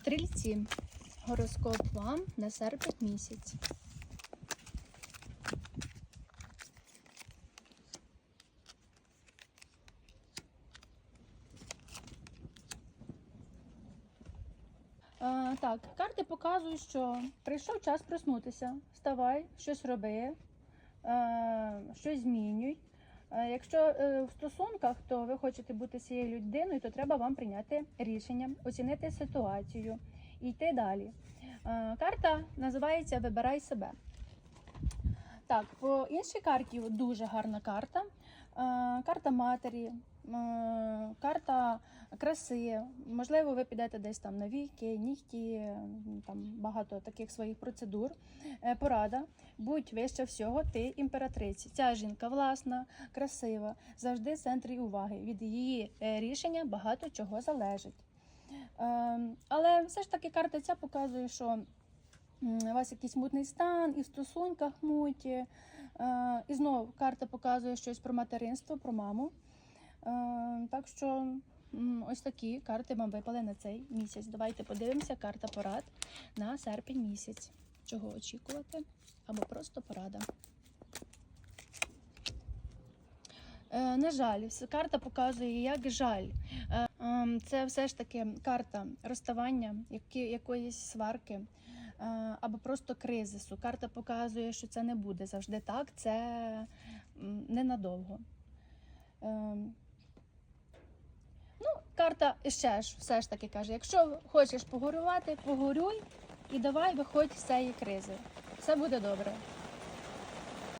Стрільці. Гороскоп вам на серпень місяць. Е, так, карти показують, що прийшов час проснутися. Вставай, щось роби, е, щось змінюй. Якщо е, в стосунках, то ви хочете бути цією людиною, то треба вам прийняти рішення, оцінити ситуацію і йти далі. Е, Карта називається Вибирай себе. Так, по іншій карті дуже гарна карта. Е, Карта матері, карта краси. Можливо, ви підете десь там на віки, нігті, там багато таких своїх процедур. Е, Порада. Будь вище всього, ти імператриці. Ця жінка власна, красива, завжди в центрі уваги. Від її е, рішення багато чого залежить. Ем, Але все ж таки карта ця показує, що у вас якийсь мутний стан і в стосунках муті. Е, І знову карта показує щось про материнство, про маму. Е, Так що ось такі карти вам випали на цей місяць. Давайте подивимося карта порад на серпень місяць. Чого очікувати? Або просто порада. Е, На жаль, карта показує, як жаль. Е, ем, Це все ж таки карта розставання, якоїсь сварки е, або просто кризису. Карта показує, що це не буде завжди так, це ненадовго. Карта ще ж все ж таки каже: якщо хочеш погорювати, погорюй і давай виходь з цієї кризи. Все буде добре.